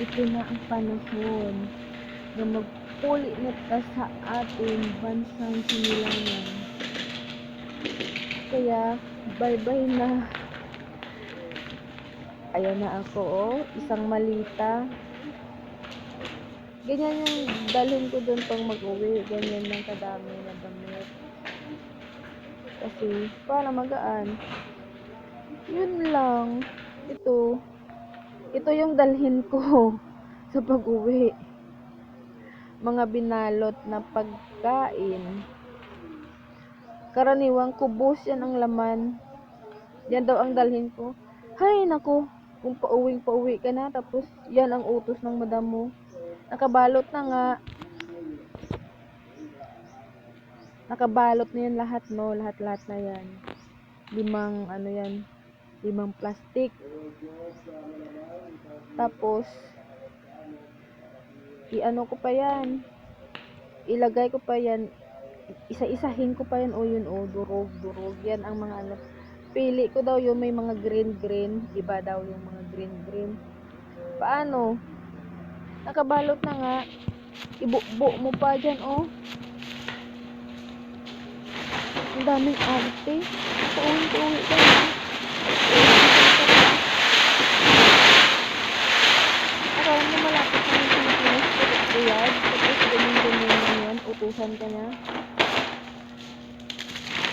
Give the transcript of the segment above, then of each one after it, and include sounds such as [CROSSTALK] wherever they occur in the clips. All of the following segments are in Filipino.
ito na ang panahon na magpuli na sa ating bansang sinilangan. Kaya, bye-bye na. Ayan na ako, oh. Isang malita. Ganyan yung dalhin ko doon pang mag-uwi. Ganyan lang kadami na damit. Kasi, para magaan. Yun lang. Ito. Ito yung dalhin ko [LAUGHS] sa pag-uwi. Mga binalot na pagkain. Karaniwang kubos yan ang laman. Yan daw ang dalhin ko. Hay, nako. Kung pauwing pauwi ka na, tapos yan ang utos ng madam mo. Nakabalot na nga. Nakabalot na yan lahat, no? Lahat-lahat na yan. Limang, ano yan, limang plastic. Tapos, i-ano ko pa yan. Ilagay ko pa yan. Isa-isahin ko pa yan. O yun, o, durog, durog. Yan ang mga ano. Pili ko daw yung may mga green, green. Iba daw yung mga green, green. Paano? Nakabalot na nga. Ibukbo mo pa dyan, oh. Ang daming arte. Pauwi-uwi ka na. Akala mo malapit na yung Pilipinas. Riyadh. Tapos ganyan-ganyan na yan. Utusan ka na.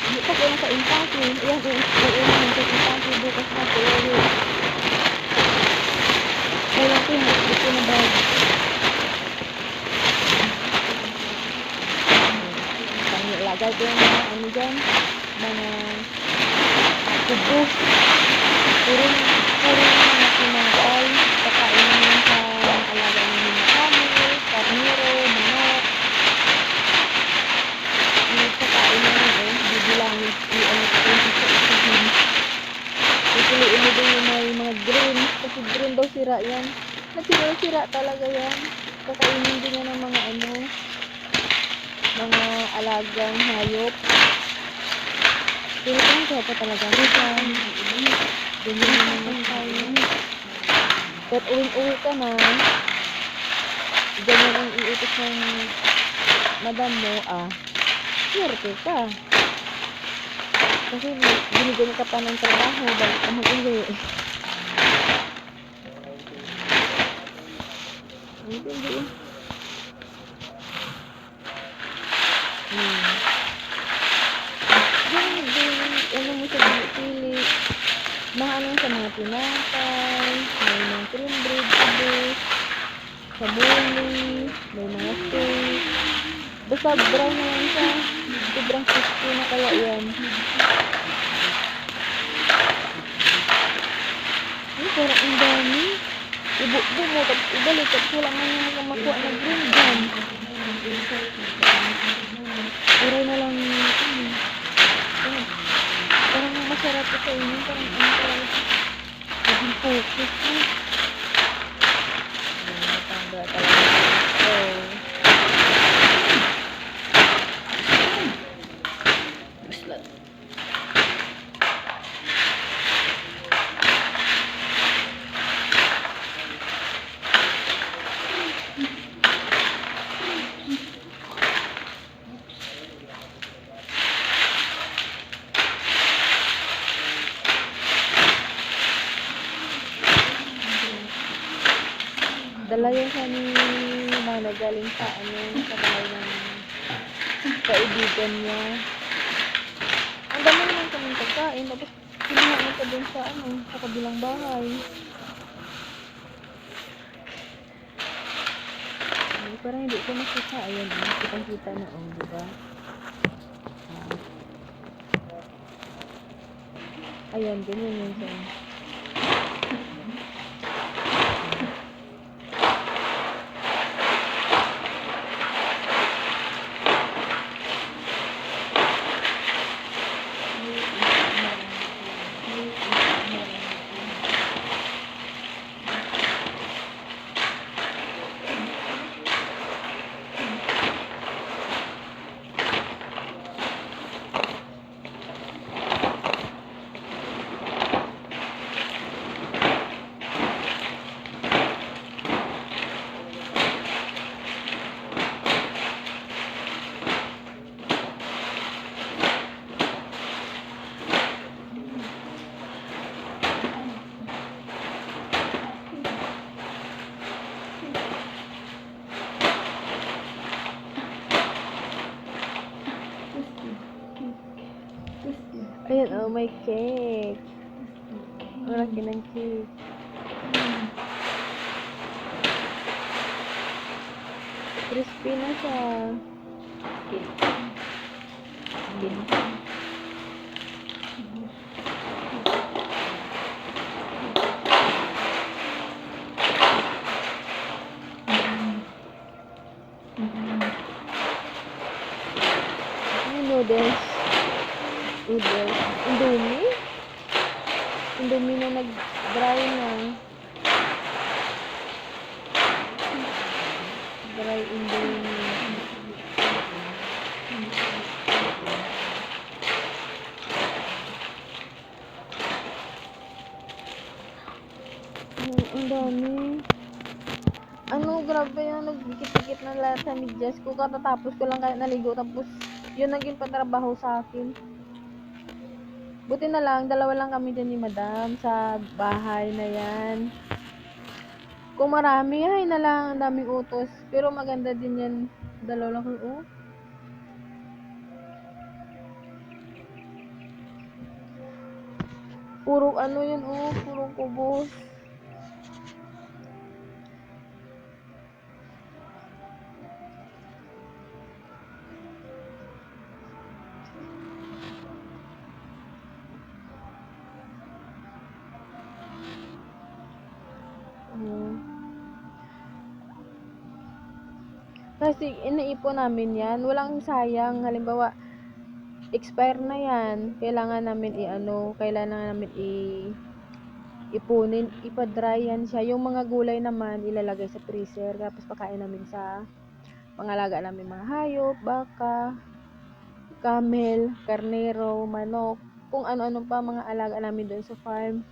Hindi pa kaya sa impake. Ayan, uunahan sa impake. Bukas na yung ito na bag. Lagay ko yung mga ano dyan. Mga kubo. Puro, puro mga kinangkal. Pakain naman sa alaga ng mga kami, karniro, manok. Yung pakain naman eh. Bibilangin i-ano ko yung isa-isahin. Pipiliin mo din yung may mga green. Kasi green daw sira yan. Natural sira talaga yan. Kakainin din yan ng mga ano, mga alagang hayop. Pilihan ko pa talaga. Minsan, ganyan naman tayo. But uwing-uwi ka na, ganyan ang iutos ng madam mo, ah, swerte ka. Kasi binigyan ka pa ng trabaho bago ka mag-uwi. Hindi, hindi. Hmm. Yung, yung, ano mo sa pili, mga ano sa mga tinapay, may mga cream bread, sabis, sabuli, may mga steak. Basta brown na yan siya. Sobrang crispy na kaya yan. Ay, parang ang dami. Ibukbo mo, tapos ibalik, tapos wala nga yung makuha na green dyan. Aray na lang yun. Ano, Parang masarap ito inyo. Parang ano talaga. Naging focus mo. Tanda talaga. Oh. Bislat. Dala yun sa ni Mana galing sa ano, sa bahay ng kaibigan niya. Ang dami naman kaming pagkain. Tapos kinuha pa dun sa ano, sa kabilang bahay. Ay, parang hindi ko makita. Ayan, kitang-kita na, oh, di ba? Ah. Ayan, ganyan yun sa Ayan, oh, may cake. Ang laki ng cake. Crispy na siya. Ano noodles? Noodles. Indomie? Indomie na nag-dry na. Dry Indomie. Ang, ang dami. Ano, grabe yan. Nagdikit-dikit na lahat sa medyas ko. Katatapos ko lang kaya naligo. Tapos, yun naging patrabaho sa akin. Buti na lang, dalawa lang kami dyan ni madam sa bahay na yan. Kung marami, ay na lang, ang daming utos. Pero maganda din yan. Dalawa lang kami, oh. Puro ano yun, oh. Puro kubos. Kasi inaipon namin yan. Walang sayang. Halimbawa, expire na yan. Kailangan namin i-ano, kailangan namin i ipunin, ipa-dry yan siya. Yung mga gulay naman, ilalagay sa freezer. Tapos pakain namin sa pangalaga namin mga hayop, baka, camel, karnero, manok, kung ano-ano pa mga alaga namin doon sa farm.